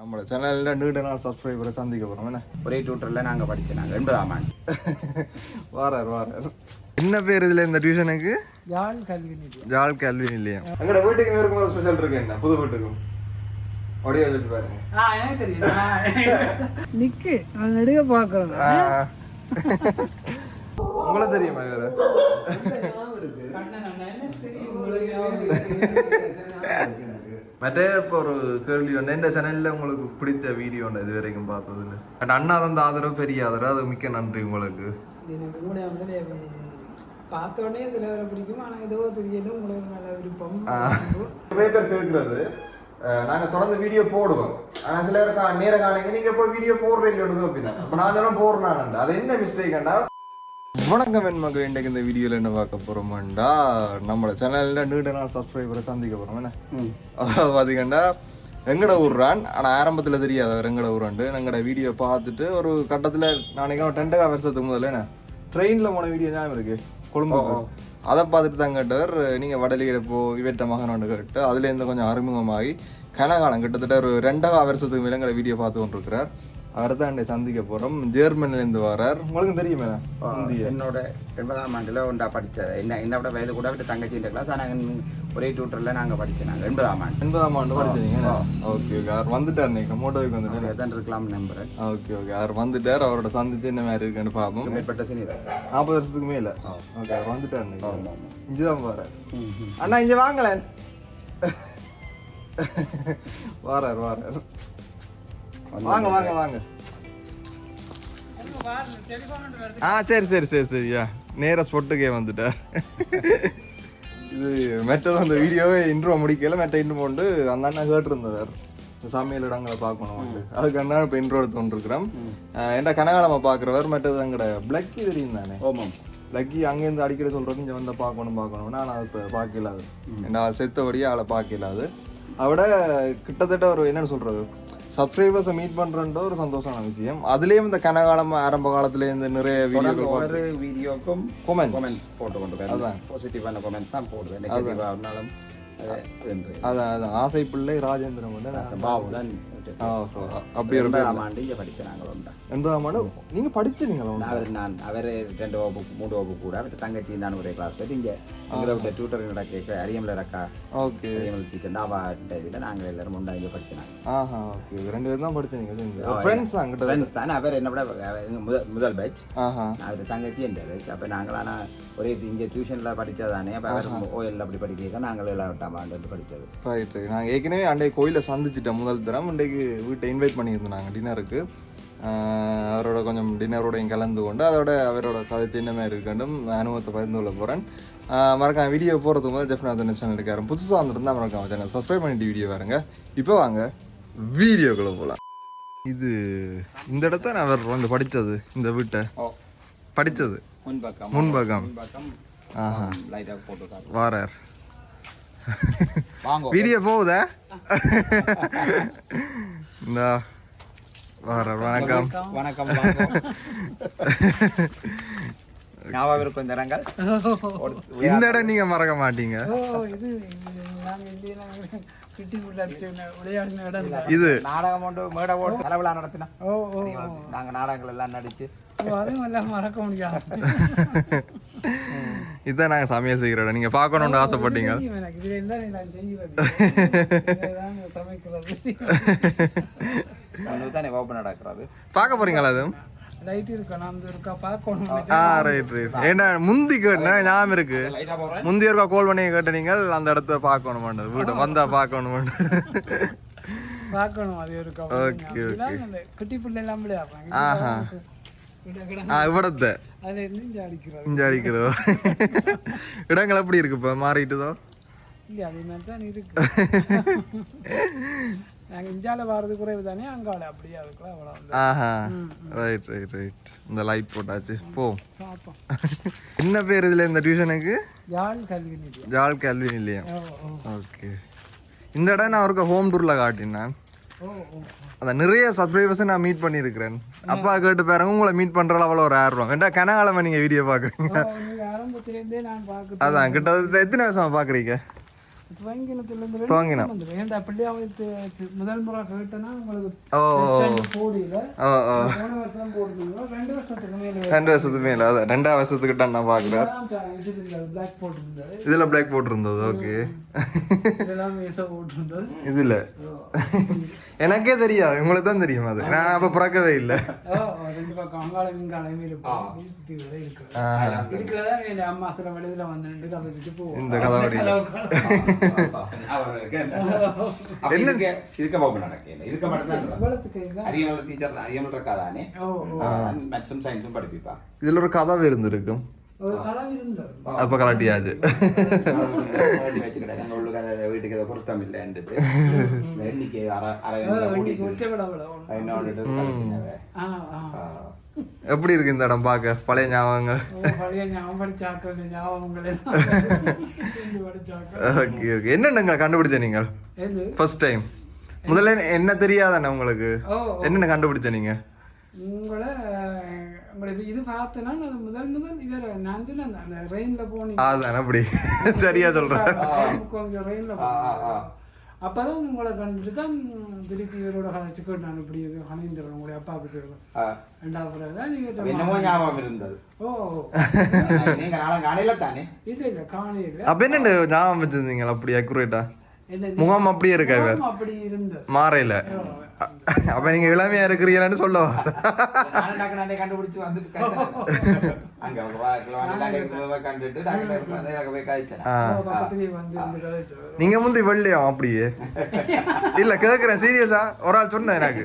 நம்மளோட சேனலில் நீண்ட நாள் சப்ஸ்கிரைபரை சந்திக்க போகிறோம் என்ன ஒரே டியூட்டரில் நாங்கள் படித்தோம் நாங்கள் எண்பதாம் ஆண்டு வாரார் வாரார் என்ன பேர் இதில் இந்த டியூஷனுக்கு யாழ் கல்வி நிலையம் ஜால் கல்வி நிலையம் எங்களோட வீட்டுக்கு இருக்கும் ஒரு ஸ்பெஷல் இருக்கு என்ன புது வீட்டுக்கும் அப்படியே சொல்லிட்டு பாருங்க ஆ எனக்கு தெரியும் நிக்கு நான் நெடுக பார்க்குறேன் ஆ. உங்களுக்கு தெரியுமா வேற மറ്റേ இப்போ ஒரு கேள்வி ஒன்று இந்த சேனலில் உங்களுக்கு பிடிச்ச வீடியோ ஒன்று இது வரைக்கும் பார்த்ததுல பட் அண்ணா தந்த ஆதரவு பெரிய ஆதரவு அது மிக்க நன்றி உங்களுக்கு பார்த்த உடனே சில பேரை பிடிக்கும் ஆனால் ஏதோ தெரியல உங்களுக்கு நல்ல விருப்பம் நிறைய பேர் கேட்குறது நாங்கள் தொடர்ந்து வீடியோ போடுவோம் ஆனால் சில பேர் கா- நேர காணிங்க நீங்கள் போய் வீடியோ போடுறீங்க அப்படின்னா அப்போ நான் சொன்னால் போடுறான்டா அது என்ன மிஸ்டேக்டா வணக்கம் என் மகள் இன்றைக்கு இந்த வீடியோவில் என்ன பார்க்க போகிறோமாண்டா நம்மளோட சேனலில் நீண்ட நாள் சப்ஸ்கிரைபரை சந்திக்க போகிறோம் என்ன? அதாவது பார்த்தீங்கன்னா எங்கட ஊர்றான் ஆனால் ஆரம்பத்தில் தெரியாது அவர் எங்கட ஊராண்டு எங்கட வீடியோ பார்த்துட்டு ஒரு கட்டத்தில் நாளைக்கு ரெண்டகா வருஷத்துக்கு முதல்ல என்ன? ட்ரெயினில் போன வீடியோ ஞாபகம் இருக்கு? கொழும்புக்கு. அதை பார்த்துட்டு தான் கேட்டவர் நீங்கள் வடலியில் போ இவற்ற மகன் கேட்டு அதுலேருந்து கொஞ்சம் அறிமுகமாகி கனகாலம் கிட்டத்தட்ட ஒரு ரெண்டகா வருஷத்துக்கு மேலே எங்கட வீடியோ பார்த்து கொண்டிருக்கிறார். அவர் தான் என்னை சந்திக்க போகிறோம் ஜெர்மனிலேருந்து வரார். உங்களுக்கு தெரியுமே. இந்திய. என்னோட எண்பதாம் ஆண்டில் ஒன்றா படித்தது என்ன என்னோட வயது கூட விட்டு தங்கச்சி கிளாஸ் ஆனால் ஒரே டியூட்டரில் நாங்கள் படித்தோம் நாங்கள் எண்பதாம் ஆண்டு. எண்பதாம் ஆண்டு படிச்சீங்க. Okay okay. அவர் வந்துட்டார் நீங்க? மோட்டோவுக்கு வந்துட்டார். எதான் இருக்கலாம் நம்புறேன். Okay okay. அவர் வந்துட்டார்? அவரோட சந்திச்சு என்ன மாதிரி இருக்குன்னு பார்ப்போம் மேற்பட்ட சினிதர் நாற்பது வருஷத்துக்கு மேல ஓகே. அவர் வந்துட்டார் நீங்க. இங்கதான் வர அண்ணா இங்க வாங்கலேன் வாரார் வாரார். வாங்க வாங்க வாங்க. ஆ சரி சரி சரி சரியா நேரா ஸ்பொட்டுக்கே வந்துட்டார் இது மெட்டது அந்த வீடியோவே இன்ட்ரோ முடிக்கல. மெட்ட இன்ட்ரோ போண்டு அந்த அண்ணா கேட்டிருந்தவர் இந்த சமையல் இடங்களை பார்க்கணும் அதுக்கு அண்ணா இப்போ இன்ட்ரோ எடுத்து கொண்டிருக்கிறோம் ஏன்டா கனகாலமாக பார்க்குறவர் மெட்டது அங்கட பிளக்கி தெரியும் தானே. ஓமம் லக்கி அங்கேருந்து அடிக்கடி சொல்றது இங்கே வந்து பார்க்கணும் பார்க்கணும் நான் அதை இப்போ பார்க்கல அது. ஏன்னா செத்தபடியே அவளை பார்க்கல அது. அவட கிட்டத்தட்ட ஒரு என்னன்னு சொல்றது? சப்ஸ்கிரைபர்ஸை மீட் பண்றன்ற ஒரு சந்தோஷமான விஷயம். அதுலேயும் இந்த கனகாலம் ஆரம்ப காலத்துல இந்த நிறைய வீடியோக்கள் ஒவ்வொரு வீடியோக்கும் Comment. கொமெண்ட்ஸ் போட்டு கொண்டு அதான். பாசிட்டிவான கொமெண்ட்ஸ் தான் போடுவேன் நெகட்டிவாக இருந்தாலும் அதான் அதான். ஆசை பிள்ளை ராஜேந்திரன் வந்து நான் so, அப்படி ஒரு எண்பதாம் ஆண்டு இங்கே படித்தேன் நாங்கள் ஒன்றா எண்பதாம் ஆண்டு நீங்க படிச்சீங்களா அவர் நான் அவர் ரெண்டு வகுப்பு மூணு வகுப்பு கூட அவர் தங்கச்சி நான் ஒரே கிளாஸ் போயிட்டு இங்கே எங்களை விட்ட டியூட்டர் நடக்க அரியமலை ரக்கா ஓகே அரியமலை டீச்சர் டாபா இதில் நாங்கள் எல்லாரும் ஒன்றா இங்கே படிச்சினாங்க ஆஹா ஓகே ரெண்டு பேரும் தான் படிச்சீங்க சேர்ந்து ஃப்ரெண்ட்ஸ் அங்கிட்ட ஃப்ரெண்ட்ஸ் தான் அவர் என்ன விட அவர் எங்க முதல் முதல் பேட்ச் அவர் தங்கச்சி என்ற பேட்ச் அப்போ நாங்கள் ஆனால் ஒரே இங்கே டியூஷனில் படித்ததானே அப்போ ஓஎல் அப்படி படிக்க நாங்கள் எல்லாம் ஆண்டு படித்தது ரைட் ரைட் நாங்கள் ஏற்கனவே அன்றைய கோயிலை சந்திச்சிட்டோம் முதல் தரம். இன்றைக்கு வீட்டை இன்வைட் பண்ணியிருந்தோம் நாங்கள் டின்னருக்கு அவரோட கொஞ்சம் டின்னரோடையும் கலந்து கொண்டு அதோட அவரோட கதை சின்ன மாதிரி இருக்கண்டும் அனுபவத்தை பகிர்ந்து கொள்ள போகிறேன் மறக்காம வீடியோ போகிறதுக்கு முதல் ஜெஃப்னாத் சேனல் இருக்காரு புதுசாக வந்திருந்தா மறக்காம சேனல் சப்ஸ்கிரைப் பண்ணிட்டு வீடியோ பாருங்க. இப்போ வாங்க வீடியோக்குள்ளே போகலாம் இது இந்த இடத்த நான் அவர் வந்து படித்தது இந்த வீட்டை. படித்தது முன்பக்கம். முன்பக்கம். ஆஹா. லைட்டாக போட்டு வாரார். வாங்க. வீடியோ போகுதா? இந்தா வாரார் வணக்கம். வணக்கம். ஞாபகம் இருக்கும் இந்த இடங்கள். இந்த இடம் நீங்க மறக்க மாட்டீங்க. ஓ இது நாடகம் ஒன்று மேடை ஓட்டு தலைவிழா நடத்தினா. ஓ ஓ நாங்கள் நாடகங்கள் எல்லாம் நடிச்சு. அதுவும் எல்லாம் மறக்க முடியாது. இதான் நாங்க சமையல் செய்கிற இடம். நீங்க பார்க்கணும்னு ஆசைப்பட்டீங்க. இதுதான் தானே ஓப்பன் நடக்கிறது. பார்க்க போறீங்களா அது ஆ ரைட் ரைட் ஏன்னா முந்தி கேட்டேன் ஞாபகம் முந்தி இருக்கா கால் பண்ணி கேட்ட அந்த இடத்த பார்க்கணும் வேண்டாம். வீட்டை வந்தா பார்க்கணும் ஓகே ஓகே. குட்டி பிள்ளை இடங்கள் எப்படி இருக்கு இப்போ? இல்ல அதே மாதிரி தான் இருக்கு நாங்க இஞ்சால வாரது குறைவு தானே அங்கால அப்படியே அதுக்குள்ள அவ்வளோ ஆஹா. ரைட் ரைட் ரைட் இந்த லைட் போட்டாச்சு. போ. பார்ப்போம் என்ன பேர் இதுல இந்த டியூஷனுக்கு யாழ் கல்வி நிலையம். ஜால் கல்வி நிலையம். ஓகே இந்த இடம் நான் அவருக்கு ஹோம் டூர்ல காட்டினேன். அந்த நிறைய சப்ஸ்கிரைபர்ஸை நான் மீட் பண்ணியிருக்கிறேன். அப்பா கேட்டு பாருங்க உங்களை மீட் பண்றதுல அவ்வளோ ஒரு ஆர்வம். ஏன்டா கனகாலமா நீங்க வீடியோ பாக்குறீங்க ஓ, நீங்க ஆரம்பத்திலேருந்தே நான் பார்க்க அதான் கிட்டத்தட்ட எத்தனை வருஷமா இருந்து துவங்கினம். ஏன்டா முதல் முறை உங்களுக்கு ரெண்டு வருஷத்துக்கு மேல. ரெண்டு வருஷத்துக்கு அதான். ரெண்டாவது வருஷத்துக்கிட்ட நான் பாக்குறேன் இதுல பிளாக் போட்டிருந்தது ஓகே. இதுல. எனக்கே தெரியாது. உங்களுக்கு தான் தெரியும் அது. நான் அப்ப பிறக்கவே இல்லை. ரெண்டு அங்காளம் இங்காளம் இருப்போம் சுத்தி வர இருக்கு. இதுக்குள்ளதான் என் அம்மா சில வழியில வந்து நின்று கதை வச்சுட்டு போவோம். இந்த கதவடியில என்ன? இருக்க போக நடக்கல இருக்க டீச்சர் அரியமல் இருக்காதானே. மேத்ஸும் சயின்ஸும் படிப்பிப்பா. இதுல ஒரு கதவு இருந்திருக்கும். அப்ப கலாட்டியாச்சு வீட்டுக்கு பொருத்தம் இல்லைன்ட்டு அரை. என்ன. எப்படி இருக்கு இந்த இடம் பார்க்க? பழைய ஞாபகங்கள். பழைய ஞாபகம் என்னென்னங்க கண்டுபிடிச்ச நீங்கள்? ஃபர்ஸ்ட் டைம் முதல்ல என்ன தெரியாதானே உங்களுக்கு? என்னென்ன கண்டுபிடிச்ச நீங்க? உங்களை இது பார்த்தேன்னா நான் முதல் முதல் இவர் நான் சொன்னேன் அந்த ரெயின்ல போனீங்க. அதான் அப்படி. சரியா சொல்றேன். கொஞ்சம் ரெயின்ல போனீங்க அப்பதான் உங்களை கண்டுட்டு தான் திருப்பி இவரோட கதைச்சுக்கிட்டு நான் இப்படி கணிந்துறேன் உங்களுடைய அப்பா அப்படி இருக்கும் ரெண்டாவது பிறகு தான் நீங்க என்னமோ ஞாபகம் இருந்தது. ஓ நீங்க நாளம் காலையில தானே? இது இல்லை காணையில் அப்ப என்ன ஞாபகம் வச்சிருந்தீங்க? அப்படி அக்குரேட்டா முகம் அப்படியே இருக்கா இவர் அப்படி இருந்தது. மாறையில. அப்ப நீங்க இளமையா இருக்கிறீங்களான்னு கதைச்சு நீங்க முந்தி வெள்ளையா அப்படியே? இல்ல கேக்குறேன் சீரியஸா ஒரு ஆள் சொன்னேன் எனக்கு.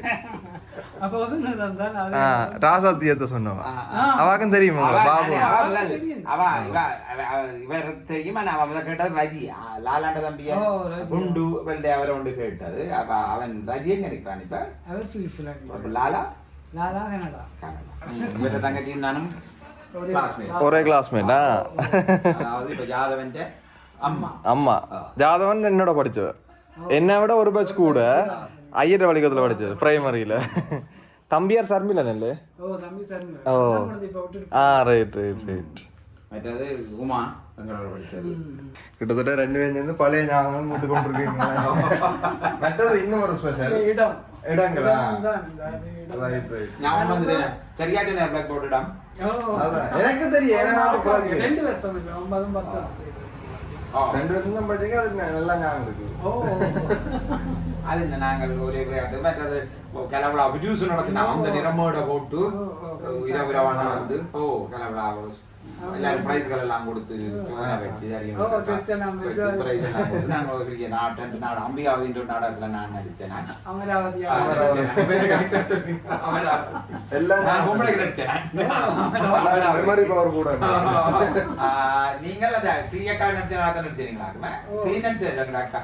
ராசாத்தியத்தை சொன்னவன். அவாக்கும் தெரியும் உங்களை பாபு? அவ அவ அவ- அவ- இவர் தெரியுமா? முதல்ல கேட்டது ரஜி. லாலாண்ட தம்பிய. குண்டு வெள்ளை அவரை ஒன்று கேட்டது. அப்ப அவன் ரஜி எங்க இருக்கிறான் இப்ப? அவர் சுவிட்சர்லாந்து லாலா? லாலா கனடா. கனடா. இவர தங்கச்சியும் நானும் ஒரு கிளாஸ்மேட்டா அதாவது இப்ப ஜாதவன்ட்ட அம்மா. அம்மா. ஜாதவன் என்னோட படிச்சவ என்னை விட ஒரு பேட்ச் கூட. ஐயர் வலிக்கத்துல படிச்சது பிரைமரியில தம்பியார் சர்மில நெல்லு ஓ ஆ ரைட் ரைட் ரைட் கிட்டத்தட்ட ரெண்டு பேரும் சேர்ந்து பழைய ஞாபகம் விட்டு கொண்டிருக்கீங்களா? மற்றது இன்னும் ஒரு ஸ்பெஷல் இடம். இடங்களா. ரைட் ரைட் ஞாபகம் வந்து சரியா சொன்ன பிளாக் எனக்கு தெரியும். ரெண்டு வருஷம் இல்லை. ஒன்பதும் பத்தும். ரெண்டு வருஷம் தான் படிச்சீங்க அது நல்லா ஞாபகம் இருக்கு. ஓ. அது நாங்கள் ஒரே விளையாட்டு மற்றது கிளவிழா விஜூஸ் நடத்தினா அந்த நிறமோட போட்டு இரவு இரவான வந்து ஓ கிளவிழா எல்லாரும் பிரைஸ்கள் எல்லாம் கொடுத்து வச்சு பிரைஸ் எல்லாம் கொடுத்து நாங்கள் ஒரு நாட்டு நாடு அம்பிகாவதின்ற நாடகத்துல நான் நடிச்சேன் நான் நான் பொம்பளைக்கு நடிச்சேன் மெமரி பவர் கூட ஆஹ், நீங்கள் அந்த கிளியக்கா நடிச்ச நாடகம் நடிச்சீங்களா கிளி நடிச்சது அக்கா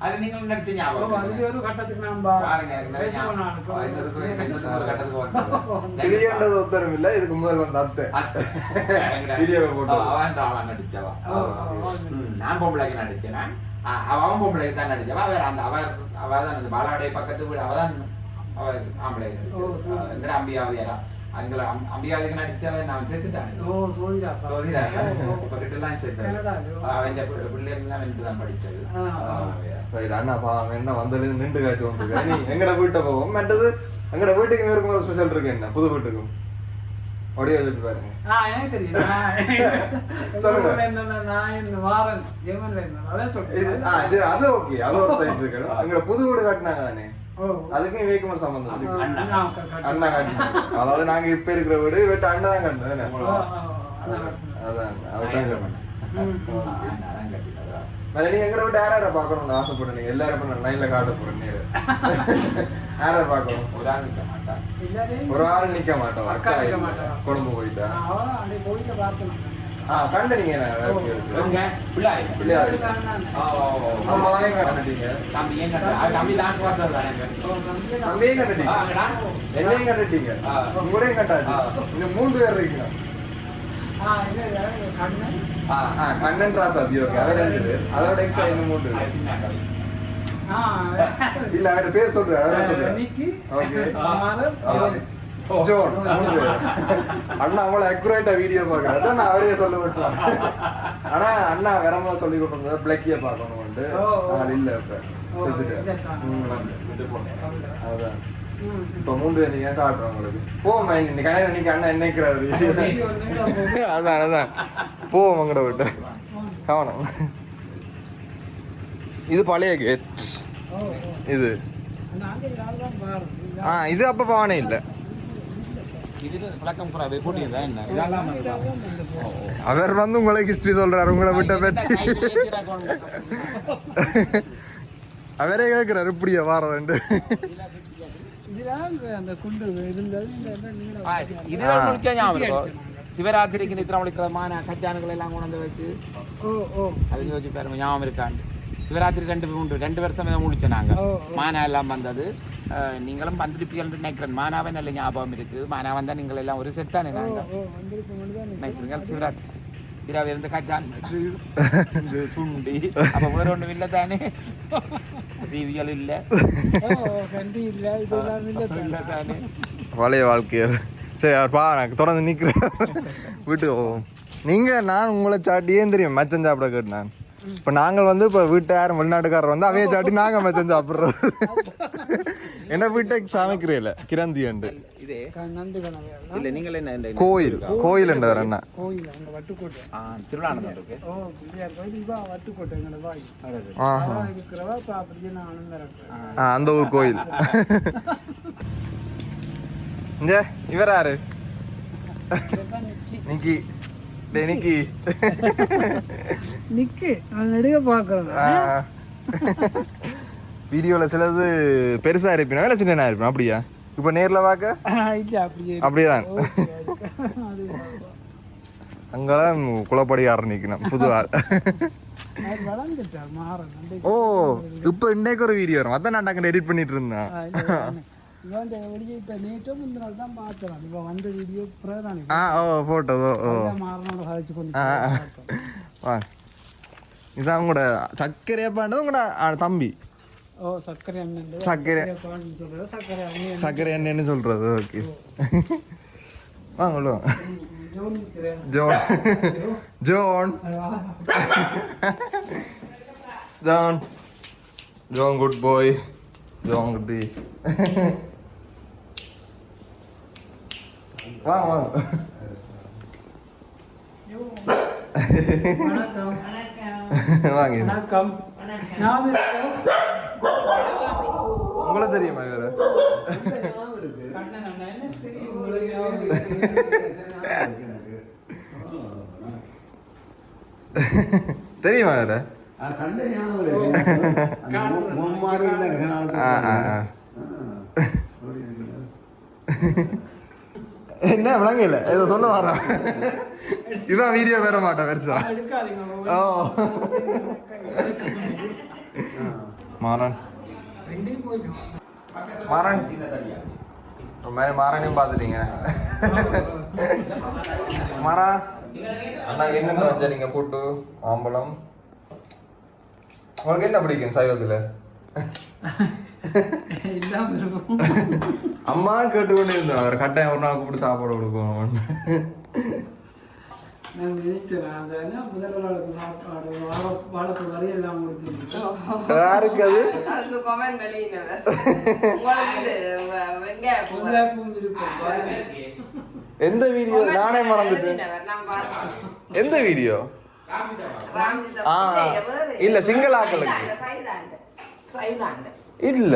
அது நீங்கள் நடிச்ச ஞாபகம் அதுல ஒரு கட்டத்துக்கு நம்ம பாருங்க, உத்தரம் இல்ல இதுக்கு முதல் வந்த அத்தை. போட்டு. அவன் அவன் நடிச்சவா. நான் பொம்பளைக்கு நடிச்சேன் அவன் பொம்பளைக்கு தான் நடிச்சவா. அவர் அந்த அவர் அவ தான் அந்த பாலாவுடைய பக்கத்து வீடு அவ தான் அவர் ஆம்பளை. எங்கட அம்பியாவதியாரா. அங்கே அம்பியாவதிக்கு நடிச்சவன் நான் செத்துட்டான் ஓ சோதிராசா ஓ. இப்ப செத்து. கனடாலயோ? அவன் பிள்ளைகள் தான் வென்று தான் படிச்சது அண்ணா பா என்ன வந்தது நின்று காய்ச்சி கொண்டிருக்க நீ எங்கட வீட்டை போவோம் மற்றது எங்கட வீட்டுக்கு இருக்கும் ஒரு ஸ்பெஷல் இருக்கு என்ன புது வீட்டுக்கும் அப்படியே வச்சுட்டு பாருங்க ஆ, எனக்கு தெரியும். சொல்லுங்க. நான் இந்த வாரன், ஜெர்மன்ல இருந்தேன். அதான் இது சொல்றேன். ஆ, இது அது ஓகே அது ஒரு சைடு இருக்கு எங்கட புது வீடு கட்டினாங்க தானே. அதுக்கும் இவைக்கும் சம்பந்தம் அண்ணா க- க- அண்ணா கட்டினாங்க அதாவது நாங்க இப்ப இருக்கிற வீடு இவட்ட அண்ணா தான் கட்டினேன். அதான் அவர் தான் கட்டினேன் ம், ம். அதான் கட்டினதா. வேற நீங்க எங்களை விட்டு யார யார பாக்கணும்னு ஆசைப்பட்டு நீங்க எல்லாரும் இப்ப லைன்ல காட்ட போறேன் நேரு யார பாக்கணும் ஒரு ஆள் நிக்க மாட்டான் ஒரு ஆள் நிக்க மாட்டோம் அக்கா. கொழும்பு போயிட்டா போயிட்டு. ஆ கண்ட நீங்க என்ன வேலைக்கு இருக்கு? எங்க? பிள்ளாய். பிள்ளையார். ஓ. ஆமா ஏன் கண்டிட்டீங்க தம்பி ஏன் தம்பி டான்ஸ் பார்த்தது தானே தம்பி டான்ஸ். என்னையும். உங்களையும் பேர் இருக்கீங்க? கண்ணன். ஆ. ஆ கண்ணன் ராசாதி ஓகே அவர் ரெண்டு பேர் அதோட எக்ஸ்ட்ரா இன்னும் பேர். இல்ல அவர் பேர் சொல்லு அவரே ஓகே. ஜோன் பேர். அண்ணா அவ்வளவு அக்குரேட்டா வீடியோ பாக்குறேன் அதான் நான் அவரே சொல்ல விட்டுறேன் ஆனா அண்ணா வரமா சொல்லி கொண்டு வந்தது பிளக்கிய பார்க்கணும்ட்டு ஓ, ஓ. நான் இல்ல இப்ப. அதான். இப்ப மூணு பேர் நீங்க காட்டுறோம் உங்களுக்கு? போமா இன்னைக்கு இன்னைக்கு அண்ணன் என்னைக்கிறாரு அதான் அதான். போவோம் உங்கட விட்டு கவனம். இது பழைய கேட் இது. ஆ இது அப்ப பாவனே இல்ல இது பழக்கம் குறை போட்டியதா என்ன இதெல்லாம் அவர் வந்து உங்களுக்கு ஹிஸ்டரி சொல்றாரு உங்களை விட்ட பற்றி. அவரே கேட்கிறாரு இப்படியா வாரதுண்டு. சிவராத்திரிக்கு நித்திரம் முடிக்கிற மான கச்சானுகள் எல்லாம் கொண்டு வந்து வச்சு ஓ ஓ. அது யோசிச்சு பாருங்க ஞாபகம் இருக்காண்டு சிவராத்திரி ரெண்டு மூன்று ரெண்டு வருஷம் இதை முடிச்சோம் நாங்க. ஓ, மானா எல்லாம் வந்தது. நீங்களும் வந்திருப்பீங்கன்னு நினைக்கிறேன். மானாவே நல்ல ஞாபகம் இருக்கு. மானா வந்தா நீங்கள் எல்லாம் ஒரு செத்தானே நாங்க? ஓ வந்திருக்க மட்டும் நினைக்கிறீங்க சிவராத்திரி. இரவு இருந்து இது சுண்டி. அப்ப வேற ஒண்ணும் இல்லை தானே? டிவிகள் இல்லை. இல்லை. இல்லை தானே? பழைய வாழ்க்கையில் சரி அவர் பா எனக்கு தொடர்ந்து நிற்கிறேன் வீட்டுக்கு போவோம். நீங்கள் நான் உங்களை சாட்டியே தெரியும்? மச்சன் சாப்பிட கேட்டு நான். இப்போ நாங்கள் வந்து இப்போ வீட்டு யாரும் வெளிநாட்டுக்காரர் வந்து அவைய சாட்டி நாங்கள் மச்சன் சாப்பிட்றது. என்ன வீட்டை சமைக்கிறீல்ல கிரந்தி உண்டு இதே. நண்டு கணவை இல்ல நீங்கள் என்ன இந்த கோயில். கோயில். உண்டு வேற என்ன? அந்த ஊர் கோயில். இங்க இவர் யாரு? நிக்கி. நிக்கி. நிக்கி. நான் நெடுக பார்க்குறேன் வீடியோவில் சிலது பெருசா இருப்பினா இல்லை சின்னனா இருப்பினா. அப்படியா? இப்போ நேர்ல அப்படியே அப்படியேதான். அது அங்கெல்லாம் குளப்படியாரர் நிக்கணும். புது ஆள். ஓ இப்போ இன்னைக்கு ஒரு வீடியோ வரும். அதான் நான் டக்குனு எடிட் பண்ணிட்டு இருந்தேன். இவன் இந்த வெளியே இப்போ நேற்றோ முந்தின நாள் தான் பார்த்துறான் இப்போ வந்த வீடியோ பிரதானி ஆ ஓ போட்டோ ஓ ஓ மாறனோட கழிச்சு கொண்டு ஆ, ஆ. பார்த்தோம். வா இதான் உங்களோட சர்க்கரையப்பாண்டது உங்களோட ஆ, தம்பி ஓ சர்க்கரை அண்ணன் சர்க்கரை பான்னு சொல்றது சர்க்கரை அண்ணன் சர்க்கரை என்னன்னு சொல்றது ஓகே வாங்க உள்ள வாங்க. ஜோனிக்கிறேன் John John John John good bye John குட்டி வாங்க. வாங்க வாங்க. உங்களை தெரியுமா என்ன தெரியும் உங்களுக்கு தெரியுமா இவரு ஆ ஆ ஆ. என்ன விளங்கல? ஏதோ சொல்ல வர இவன் வீடியோ பெற மாட்டான் பெருசா. ஓ. மாறன். மாறன். ஒரு மாதிரி மாறனையும் பார்த்துட்டீங்க. மாறா. அண்ணா என்னென்ன வச்சா நீங்க கூட்டு? மாம்பழம். உங்களுக்கு என்ன பிடிக்கும் சைவத்துல? அம்மா கேட்டுக்கொண்டே இருந்தேன் அவர் கட்டாயம் ஒரு நாள் கூப்பிட்டு சாப்பாடு கொடுக்கணும் நான் நினைச்சேன் அந்த என்ன முதல் நாளுக்கு சாப்பாடு வாழை வாழைப்பு வரையும் எல்லாம் முடிச்சுருக்கோம் யாருக்கு அது எந்த வீடியோ? நானே மறந்துட்டேன். எந்த வீடியோ? இல்ல, சிங்கள ஆட்களுக்கு. இல்ல.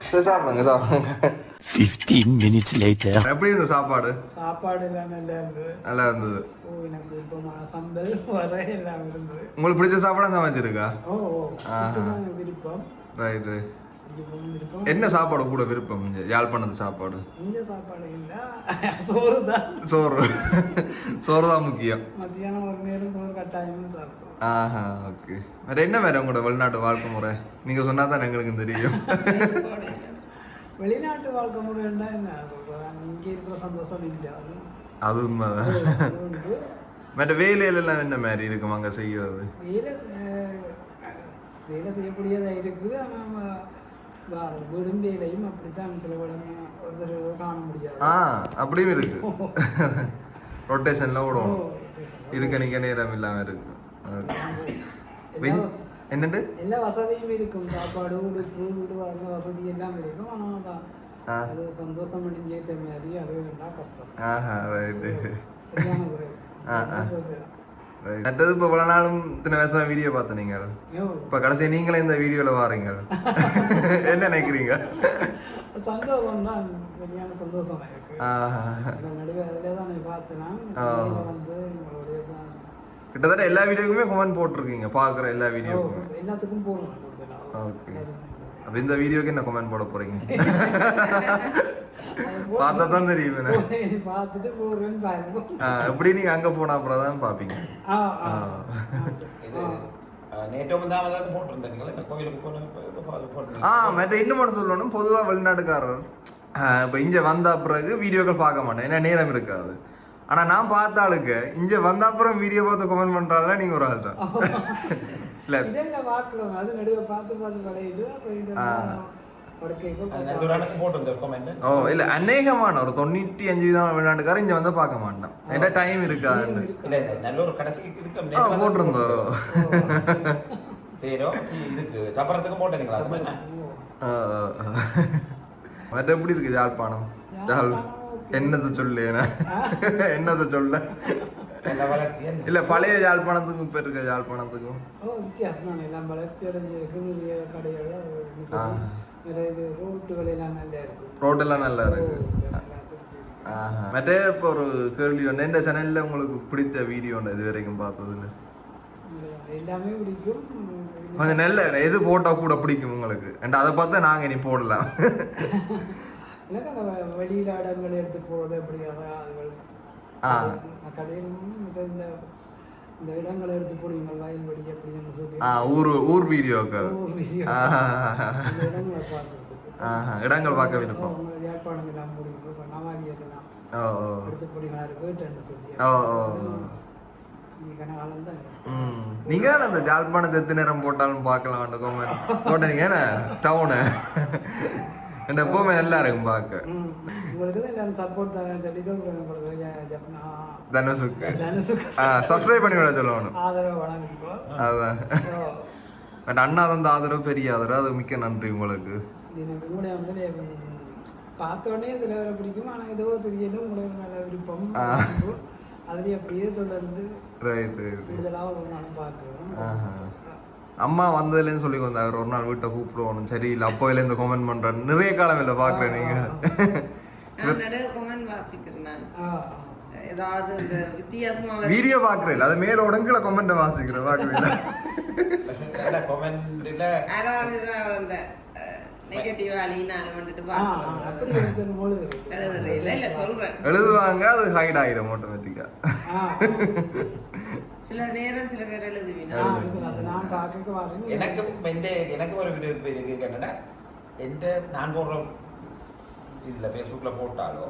சரி சாப்பிடுங்க சாப்பிடுங்க. 15 minutes later. எப்படி இருந்த சாப்பாடு? சாப்பாடு எல்லாம் நல்லா இருந்தது. நல்லா இருந்தது. ஓ எனக்கு விருப்பமான சம்பல் வரை எல்லாம் இருந்தது. உங்களுக்கு பிடிச்ச சாப்பாடு சமைச்சிருக்கா ஓ ஓ இதுதான் விருப்பம். ரைட் ரைட் விருப்பம் விருப்பம் என்ன சாப்பாடு கூட விருப்பம்? யாழ்ப்பாணத்து சாப்பாடு. இங்க சாப்பாடு இல்லை. சோறு தான். சோறு. சோறு தான் முக்கியம். மத்தியானம் ஒரு நேரம் சோறு கட்டாயம்னு சாப்பிடுவோம். ஆஹா ஓகே. வேற என்ன வேற உங்களோட வெளிநாட்டு வாழ்க்கை முறை? நீங்க சொன்னா தான் எங்களுக்கு தெரியும். வெளிநாட்டு வாழ்க்கை முறைன்னா என்ன? இங்கே இருக்கிற சந்தோஷம் இல்லை அது உண்மைதான் மற்ற வேலையில எல்லாம் என்ன மாதிரி இருக்கும் அங்க செய்யறது? வேலை வேலை செய்யக்கூடியதாக இருக்குது. ஆனால் வீடும் வேலையும் அப்படித்தான் சில உடனே ஒருத்தர் காண முடியாது. ஆ அப்படியும் இருக்கு. ரொட்டேஷன்ல ஓடும். இருக்க நிக்க நேரம் இல்லாம இருக்கு. என்னண்டு எல்லா வசதியும் இருக்கும். சாப்பாடு உடுப்பு வீடு வர வசதி எல்லாம் இருக்கும். ஆனால். அது. சந்தோஷம் பண்ணிஞ்சேத்த மாதிரி அது வேண்டாம் கஷ்டம். ஆஹா ரைட்டு சரியான குறைவு மற்றது இப்போ இவ்வளோ நாளும் இத்தனை வருஷம் வீடியோ பார்த்து நீங்கள் இப்போ கடைசி நீங்களே இந்த வீடியோவில் வாரீங்க என்ன நினைக்கிறீங்க சந்தோஷம் தான் சரியான சந்தோஷம் கிட்டத்தட்ட எல்லா வீடியோக்குமே கமெண்ட் போட்டிருக்கீங்க பார்க்குற எல்லா வீடியோக்கும் எல்லாத்துக்கும் போகணும் கூடுதலாக ஓகே அப்போ இந்த வீடியோக்கு என்ன கமெண்ட் போட போறீங்க? அது போ- பார்த்தா தான் தெரியும் பார்த்துட்டு சாயம் ஆ, எப்படி நீங்கள் அங்கே போனால் அப்புறம் தான் போன மட்டும் சொல்லணும். பொதுவாக வெளிநாட்டுக்காரர். இப்போ இங்கே வந்த பிறகு வீடியோக்கள் பார்க்க மாட்டேன். ஏன்னா நேரம் இருக்காது. ஆனால் நான் பார்த்த ஆளுக்கு இங்கே வந்த அப்புறம் வீடியோ பார்த்து கமெண்ட் பண்ணுறாங்க நீங்கள் ஒரு ஆள் தான் இல்லை இல்லை அநேகமான ஒரு தொண்ணூற்றி அஞ்சு வீதமான வெளிநாட்டுக்காரர் இங்கே வந்து பார்க்க மாட்டான். ஏன்னா டைம் ஆ போட்டிருந்தாரோ? என்ன? மற்ற எப்படி இருக்கு யாழ்ப்பாணம் யாழ் என்னத்தை சொல்லு என்னத்தை சொல்ல? என்ன? இல்ல பழைய யாழ்ப்பாணத்துக்கும் இப்ப இருக்க யாழ்ப்பாணத்துக்கும் ரோட்டெல்லாம் நல்லா இருக்கு. மற்ற இப்போ ஒரு கேள்வி ஒன்று இந்த சேனல்ல உங்களுக்கு பிடிச்ச வீடியோ ஒன்று இது வரைக்கும் பார்த்ததுல எல்லாமே பிடிக்கும். கொஞ்சம் நல்ல எது போட்டா கூட பிடிக்கும் உங்களுக்கு? அண்ட் அதை பார்த்தா நாங்க இனி போடலாம். எனக்கு அந்த வெளியில இடங்கள் எடுத்து போகிறது அப்படி அதான் அதுகள் இந்த இந்த இடங்களை எடுத்து போடுவீங்க வயல்வெளி அப்படின்னு சொல்லி. ஆ ஊர் ஊர் வீடியோக்கள். ஒரு வீடியோ. இடங்களை பார்க்கறதுக்கு. இடங்கள் பார்க்க விருப்பம். யாழ்ப்பாணம் எல்லாம் முடியும் இப்போ நவாலி எல்லாம் எடுத்து போடுவீங்களா வீட்டுன்னு சொல்லி. ஓ. நீங்க அந்த ஜாழ்ப்பாணத்தை எத்தனை நேரம் போட்டாலும் பார்க்கலாம் அந்த கோமன் போட்டீங்க டவுனு. இந்த எப்பவுமே நல்லா இருக்கும் பார்க்க. உங்களுக்கு தான் எல்லாரும் சப்போர்ட் தரேன் சொல்லி சொல்கிறேன் உங்களுக்கு. தனுசுக்கு தனுசுக்கு சப்ஸ்கிரைப் பண்ணி விட சொல்லணும். ஆதரவு வழங்கிக்கோ அதான். பட் அண்ணா தந்த ஆதரவு பெரிய ஆதரவு அது மிக்க நன்றி உங்களுக்கு. எனக்கு கூட வந்து பார்த்த உடனே சில பேரை பிடிக்கும். ஆனால் ஏதோ தெரியல உங்களுக்கு நல்ல விருப்பம். அதுலயே அப்படியே தொடர்ந்து ரைட் ரைட் நாளும் பார்க்குறோம் ஆஹா. அம்மா வந்ததுலேருந்து சொல்லி வந்தார் ஒரு நாள் வீட்டை கூப்பிடுவோம் சரி இல்லை அப்போல இருந்து கமெண்ட் பண்றேன் நிறைய காலம் இல்லை பார்க்குறேன் நீங்க. கமெண்ட் ஏதாவது இந்த வித்தியாசமா வீடியோ பார்க்குறேன் அது மேல உடங்குல கமெண்ட்டை வாசிக்கிறேன். கமெண்ட்ல அந்த சொல்றேன். எழுதுவாங்க அது ஹைட் ஆகிடும் ஆட்டோமேட்டிக்காக ஆ. சில நேரம் சில பேர் எழுதுவீங்க. எனக்கும் எந்த எனக்கும் ஒரு விருப்பம் இருக்கு என்னன்னா எந்த நான் போடுற இதில் ஃபேஸ்புக்கில் போட்டாலோ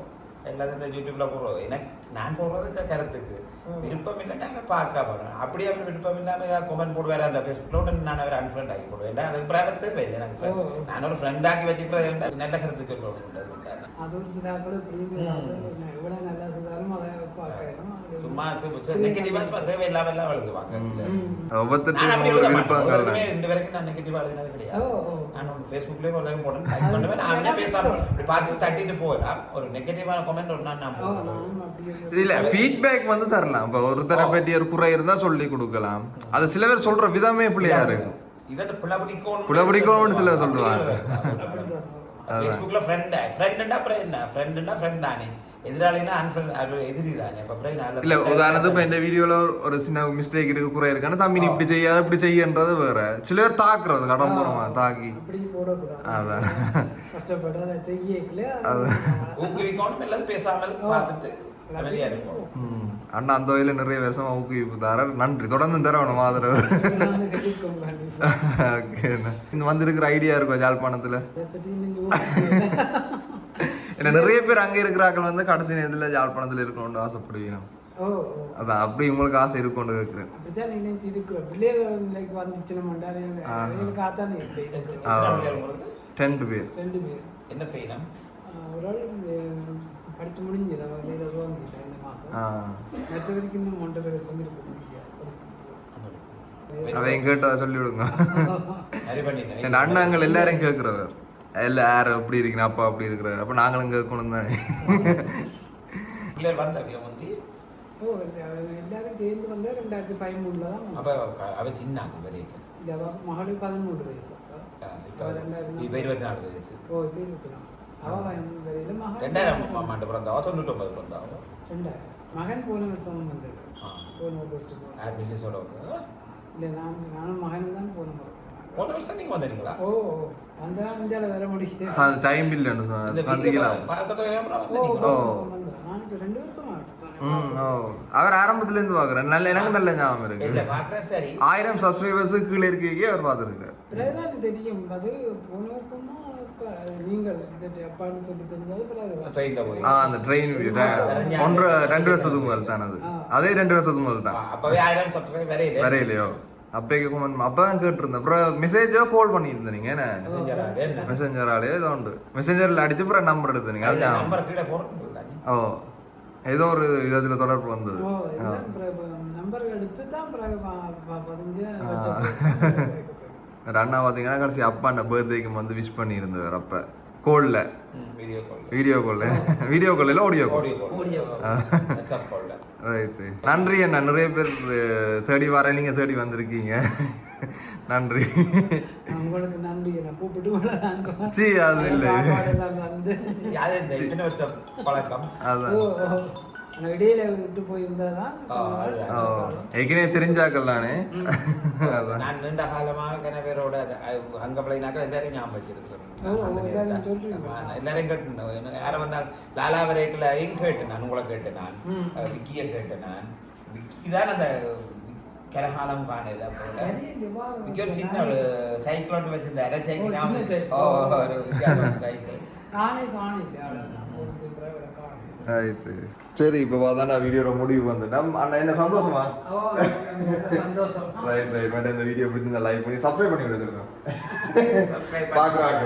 எல்லாத்தையும் இந்த யூடியூப்ல போடுறோம் எனக்கு நான் போடுறது கருத்துக்கு விருப்பம் இல்லைன்னா அவன் பார்க்க போறேன் அப்படியே அவர் விருப்பம் இல்லாமல் ஏதாவது கமெண்ட் போடுவார் அந்த ஃபேஸ்புக்கில் நான் அவர் அன்ஃப்ரெண்ட் ஆக்கி போடுவேன் அதுக்கு அப்புறம் அவர் தேவையில்லை நான் ஒரு ஃப்ரெண்ட் வச்சுக்கிறது நல்ல கருத்துக்கு போட ஒரு சில கூட இப்படியும் எவ்வளோ நல்லா சொன்னாலும் அதை வந்து தரலாம். ஒருத்தரை பற்றி ஒரு குறை இருந்தா சொல்லி கொடுக்கலாம். அது சில பேர் சொல்ற விதமே பிள்ளையா இருக்கும் இதை புலபடிக்கோணும் புலபடிக்கோணும்னு சிலர் சொல்லுவாங்க. ஃபேஸ்புக்ல ஃப்ரெண்ட் ஃப்ரெண்டுன்னா அப்புறம் என்ன ஃப்ரெண்டுன்னா ஃப்ரெண்ட் தானே. எதிராளினா அன்ஃப்ரெண்ட் எதிரி தானே. அப்ப அப்புறம் நல்ல இல்ல உதாரணத்துக்கு இப்போ இந்த வீடியோல ஒரு சின்ன மிஸ்டேக் இருக்கு குறை இருக்கான்னு தம்பி நீ இப்படி செய்யாத இப்படி செய்யன்றது வேற. சில பேர் தாக்குறது கடம்புறமா தாக்கி. அப்படி போடக்கூடாது. அதான். கஷ்டப்பட்டு அதை செய்யக்கல ஊக்குவிக்கணும் எல்லாம் பேசாமல் பார்த்துட்டு அமைதியா இருக்கும் ம். அண்ணா அந்த வகையில நிறைய வருஷமா ஊக்குவிப்பு தர நன்றி. தொடர்ந்து தரணும் ஆதரவு. ஓகே இங்க வந்திருக்கிற ஐடியா இருக்கும் யாழ்ப்பாணத்துல ஏன்னா நிறைய பேர் அங்க இருக்கிறார்கள் வந்து கடைசி நேரத்துல யாழ்ப்பாணத்துல இருக்கணும்னு ஆசைப்படுவீங்க. அதான் அப்படி உங்களுக்கு ஆசை இருக்கும்னு கேட்குறேன் அப்படித்தான் நினைச்சு இருக்கிறோம். பிள்ளைகள் நிலைக்கு டென்ட் பேர். ரெண்டு பேர். என்ன செய்யணும் ஆஹ் ஒரு ஆள் அஹ், படிச்சு முடிஞ்சது அவர் வேலை துவங்கிட்டேன் இந்த மாதம் ஆ. மற்றவருக்கு இன்னும் ஒன்றரை பேர் வச்சுருக்க முடியாது. அவன் கேட்டா சொல்லி விடுங்க சரி பண்ணிட்டேன் என் அண்ணாங்கள் எல்லாரையும் கேட்குறவர் எல்லாம் யார் அப்படி இருக்கிற அப்பா அப்படி இருக்கிறார். அப்போ நாங்களும் தானே? பிள்ளைகள் வந்தவிய வந்து. ஓ எல்லாரும் சேர்ந்து வந்து ரெண்டாயிரத்தி பதிமூணுல தான் அப்ப அவ சின்ன மகளுக்கு பதிமூணு வயசு இப்ப இருபத்தி நாலு. வயசு. ஓ இப்போ இருபத்தி நாலு அவ பதிமூணு வரையில மகன் ரெண்டாயிரம் ஆண்டு பிறந்தாவோ தொண்ணூற்றொம்பது பிறந்தாவோ ரெண்டாயிரம். மகன் போன வருஷம் வந்தது. போன ஆகஸ்ட் போன யார் மிஸ்ஸஸோட வந்து இல்லை நான் நானும் மகனும் தான் போன போன வருஷம் நீங்க வந்தீங்களா? ஓ ஓ. ஆகிட்டு ம் ஓ. அவர் ஆரம்பத்துல இருந்து பார்க்குறேன் நல்ல எனக்கு நல்ல ஞாபகம் இல்ல இருக்கு பாக்குறேன் சரி. ஆயிரம் சப்ஸ்கிரைபர்ஸ் கீழே இருக்கே அவர் பார்த்துருக்காரு பிறகுதான் தெரியும். அது போன வருஷமா அந்த ட்ரெயின் ஒன்றரை ரெண்டு வருஷத்துக்கு முதல் தான் அது அதே ரெண்டு வருஷத்துக்கு முதல் தான் அப்பவே வரையில வரையிலையோ அப்பே கமெண்ட் அப்பதான் கேட்டிருந்தேன். அப்புறம் மெசேஜோ கால் பண்ணியிருந்தேன் நீங்க. என்ன? மெசேஞ்சராலே ஏதோ உண்டு. மெசேஞ்சரில் அடிச்சு அப்புறம் நம்பர் எடுத்தீங்க ஓ ஏதோ ஒரு விதத்துல தொடர்பு வந்தது. தான் அண்ணா பார்த்தீங்கன்னா கடைசி அப்பா அந்த பர்த்டேக்கு வந்து விஷ் பண்ணியிருந்தவர் அப்ப. கோல்ல வீடியோ கால் வீடியோ கால்ல வீடியோ கால் இல்லை audio call audio call Audio WhatsApp கால்ல ரைட் நன்றி அண்ணா. நிறைய பேர் தேடி வர நீங்க தேடி வந்திருக்கீங்க. நன்றி. உங்களுக்கு நன்றி. நான் கூப்பிட்டு சி அது இல்லை. வந்து வருஷம் பழக்கம்? அதான். இடையில விட்டு அதுதான். ஓ ஏற்கனவே தெரிஞ்சாக்கள் நானே நான் நீண்ட காலமாக அது அங்க பிள்ளைனாக்கள் எல்லாரையும் ஞாபகம் வச்சிருக்கிறேன். எல்லாரையும் கேட்டேன் யாரும் வந்தால் லாலா வரைக்கில் கேட்டேன் நான் உங்களை கேட்டேன் நான். விக்கியை கேட்டேன் நான். விக்கி தான் அந்த கரகாலம் காணல போல. நிறைய விவாதம் விக்கி ஒரு சின்ன ஒரு சைக்கிள் ஒன்று வச்சிருந்த அரை ஓ, சின்ன சைக்கிள் சைக்கிள். ஓ ஒரு வித்தியாசமான சைக்கிள். நானே காணில்லை அவளை நான் சரி இப்போ பார்த்தா வீடியோட முடிவு வந்துட்டோம் அண்ணா என்ன சந்தோஷமா? ரைட் ரைட் மேடம் இந்த வீடியோ பிடிச்சிருந்தா லைக் பண்ணி சப்ஸ்கிரைப் பண்ணி Subscribe பார்க்குறாங்க.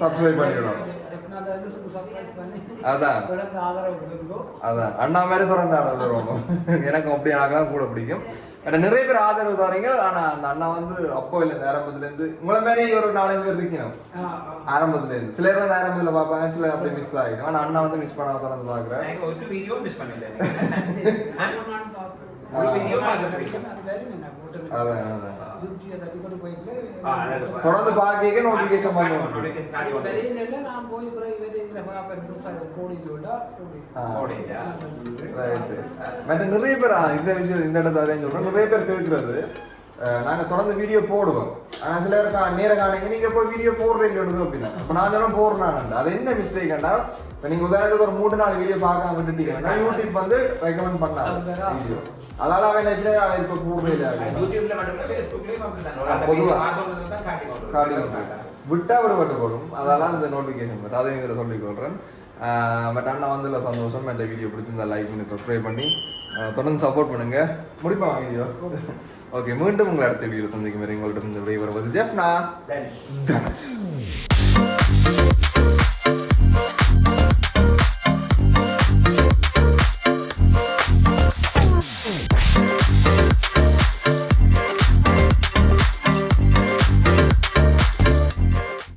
சப்ஸ்கிரைப் பண்ணி விடணும். அதான். அதான். அண்ணா மாதிரி தொடர்ந்து ஆதரவு எனக்கு அப்படி எனக்கு தான் கூட பிடிக்கும். நிறைய பேர் ஆதரவு தரீங்க ஆனா அந்த அண்ணா வந்து அப்போ இல்லை இந்த ஆரம்பத்துல இருந்து உங்களை மாதிரி ஒரு நாலஞ்சு பேர் இருக்கணும். ஆரம்பத்துல இருந்து சிலர் வந்து ஆரம்பத்துல பார்ப்பாங்க சிலர் அப்படி மிஸ் ஆகிடும். ஆனா அண்ணா வந்து மிஸ் பண்ணாம திறந்து பாக்குறேன் நான் ஒரு வீடியோ மிஸ் பண்ணல அதான் அதான் திருப்தியை தட்டி போட்டு போயிட்டு தொடர்ந்து பார்க்க நோட்டிபிகேஷன் பண்ணி விட்டுரு. Notification அது வெளியில இல்லை, நான் போய். மற்ற நிறைய பேர் இந்த விஷயம் இந்த இடத்துல சொல்றேன். நிறைய பேர் கேட்கறது அஹ், நாங்க தொடர்ந்து வீடியோ போடுவோம். ஆனா சில பேர் நேரம் காணிங்க நீங்க போய் வீடியோ போடுறீங்க அப்படின்னா அப்ப நான் சொல்ல போடுறாங்கண்டா அது என்ன மிஸ்டேக்டா இப்ப நீங்க உதாரணத்துக்கு ஒரு மூணு நாலு வீடியோ பார்க்காம விட்டுட்டீங்கன்னா யூடியூப் வந்து ரெக்கமெண்ட் வேற. வீடியோ அதனால அவன் நெட்ல அவன் இப்ப போடுறீங்க யூடியூப்ல மட்டும் அப்படிதான். ஒரு விட்டா விடுபட்டு போடும். அதெல்லாம் இந்த நோட்டிஃபிகேஷன் பட் அதையும் இதில் சொல்லிக் கொள்றேன். பட் அண்ணா வந்து இல்லை சந்தோஷம். மற்ற வீடியோ பிடிச்சிருந்தா லைக் பண்ணி சப்ஸ்கிரைப் பண்ணி தொடர்ந்து சப்போர்ட் பண்ணுங்க. முடிப்பாங்க வீடியோ ஓகே. மீண்டும் உங்களை அடுத்த வீடியோ சந்திக்கும் வரை உங்கள்கிட்ட இருந்து விடைபெறுவது ஜெஃப்னா. Then-